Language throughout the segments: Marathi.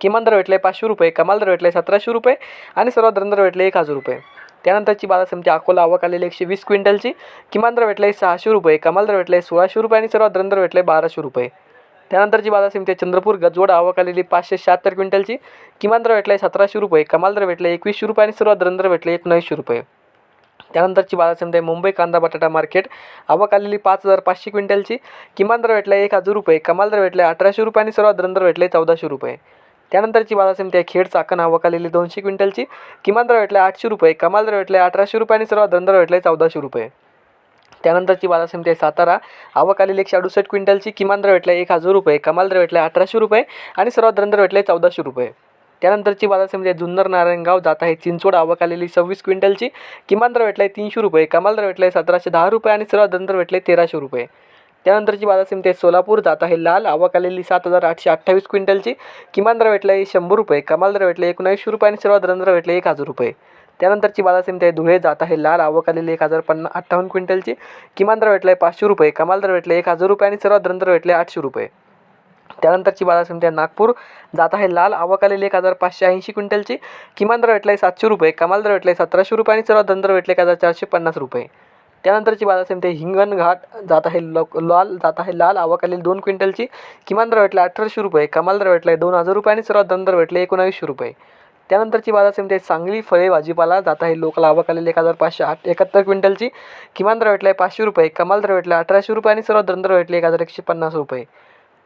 किमान दर भेटले पाचशे रुपये कमाल दर भेटले सतराशे रुपये आणि सर्वात दर दर भेटले एक हजार रुपये त्यानंतरची बाजार समिती अकोला आवक आलेली एकशे वीस क्विंटलची किमान दर भेटले सहाशे रुपये कमाल दर भेटले सोळाशे रुपये आणि सर्वात दर भेटले बाराशे रुपये त्यानंतरची बाजार समिती चंद्रपूर गजवड आवक आलेली पाचशे शहात्तर क्विंटलची किमान दर भेटले सतराशे रुपये कमाल दर भेटले एकवीसशे रुपये आणि सर्वात दर दर भेटले एकोणऐंशी रुपये त्यानंतरची बाजार समिती आहे मुंबई कांदा बटाटा मार्केट आवक आलेली पाच हजार पाचशे क्विंटलची किमान दर भेटला एक हजार रुपये कमाल दर भेटले अठराशे रुपये आणि सर्वात दर भेटले चौदाशे रुपये त्यानंतरची बाजार समिती आहे. खेड चाकण आवकालेली दोनशे क्विंटलची. किमान दर भेटले आठशे रुपये. कमाल दर भेटले अठराशे रुपये आणि सर्वात दर भेटले चौदाशे रुपये. त्यानंतरची बाजार समिती आहे सातारा. आवक आलेली एकशे अडुसष्ट क्विंटलची. किमान दर भेटले एक हजार रुपये. कमाल दर भेटले अठराशे रुपये आणि सर्वात दर भेटले चौदाशे रुपये. त्यानंतरची बाजार समिती आहे जुन्नर नारायणगाव जात आहे. चिंचवड आवक आलेली सव्वीस क्विंटलची. किमान दर भेटले तीनशे रुपये. कमाल दर भेटले सतराशे दहा रुपये आणि सर्वात दर भेटले तेराशे रुपये. त्यानंतरची बाजार समिती आहे सोलापूर. जात आहे लाल आवक आलेली सात हजार आठशे अठ्ठावीस क्विंटलची. किमान दर भेटले शंभर रुपये. कमाल दर भेटले एकोणऐंशी रुपये आणि सर्वात दर भेटले एक हजार रुपये. त्यानंतरची बाजार समिती आहे धुळे. जात आहे लाल आवक आलेली एक हजार पन्ना अठ्ठावन्न क्विंटलची. किमान दर आहे पाचशे रुपये. कमाल दर भेटले एक हजार रुपये आणि सर्वात दर दर भेटले आठशे रुपये. त्यानंतरची बाजार समिती आहे नागपूर. जात आहे लाल आवक आलेली एक हजार पाचशे ऐंशी क्विंटलची. किमान दर भेटला आहे सातशे रुपये. कमाल दर भेटला आहे सतराशे रुपये आणि सर्वात दर भेटले एक हजार चारशे पन्नास रुपये. त्यानंतरची बाजार समिती आहे. हिंगणघाट जात आहे लो लाल जात आहे. लाल आवक आलेली दोन क्विंटलची किमान दर भेटला अठराशे रुपये कमाल दर भेटला आहे दोन हजार रुपये आणि सर्वात दर भेटले एकोणावीसशे रुपये. त्यानंतरची बाजार समिती आहे. सांगली फळे भाजीपाला जात आहे. लोकल आवक आलेली एक हजार पाचशे आठ एकाहत्तर क्विंटलची किमान दर भेटला आहे पाचशे रुपये कमाल दर भेटला अठराशे रुपये आणि सर्वात दर भेटले एक हजार एकशे पन्नास रुपये.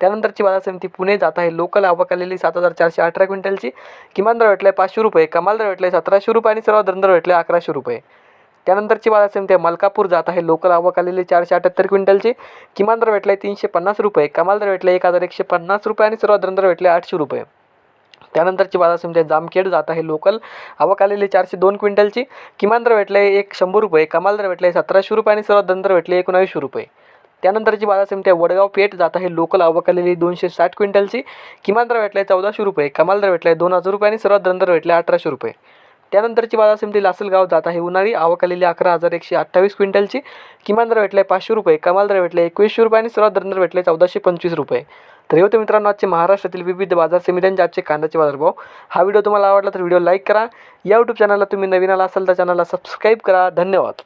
त्यानंतरची बाजार समिती पुणे जात आहे. लोकल आवक आलेली सात हजार चारशे अठरा क्विंटलची किमान दर भेटले पाचशे रुपये कमाल दर भेटले सतराशे रुपये आणि सर्वात दर भेटले अकराशे रुपये. त्यानंतरची बाजार समिती आहे. मलकापूर जात आहे. लोकल आवक आलेली चारशे अठ्याहत्तर क्विंटलची. किमान दर भेटले तीनशे पन्नास रुपये. कमाल दर भेटला एक हजार एकशे पन्नास रुपये आणि सर्वात दर भेटले आठशे रुपये. त्यानंतरची बाजार समिती आहे. जामखेड जात आहे. लोकल आवक आलेली चारशे दोन क्विंटलची. किमान दर भेटले एक शंभर रुपये. कमाल दर भेटले सतराशे रुपये आणि सर्वात दर भेटले एकोणावीसशे रुपये. त्यानंतरची बाजार समिती आहे. वडगाव पेठ जात आहे. लोकल आवक आलेली दोनशे साठ क्विंटलची. किमान दर आहे चौदाशे रुपये. कमाल दर भेटलाय दोन हजार रुपये आणि सर्वात दर भेटले अठराशे रुपये. त्यानंतरची बाजार समिती लासलगाव जात आहे. उन्हाळी आवक आलेली अकरा हजार एकशे अठ्ठावीस क्विंटलची किमान दर भेटले पाचशे रुपये कमाल दर भेटले एकवीसशे रुपये आणि सर्वात दर भेटले चौदाशे पंचवीस रुपये. तर होते मित्रांनो आजचे महाराष्ट्रातील विविध बाजार समित्यांचे आजचे कांद्याचे बाजारभाव. हा व्हिडिओ तुम्हाला आवडला तर व्हिडिओ लाईक करा. या यूट्यूब चॅनलला तुम्ही नवीन आला असाल तर चॅनलला सबस्क्राईब करा. धन्यवाद.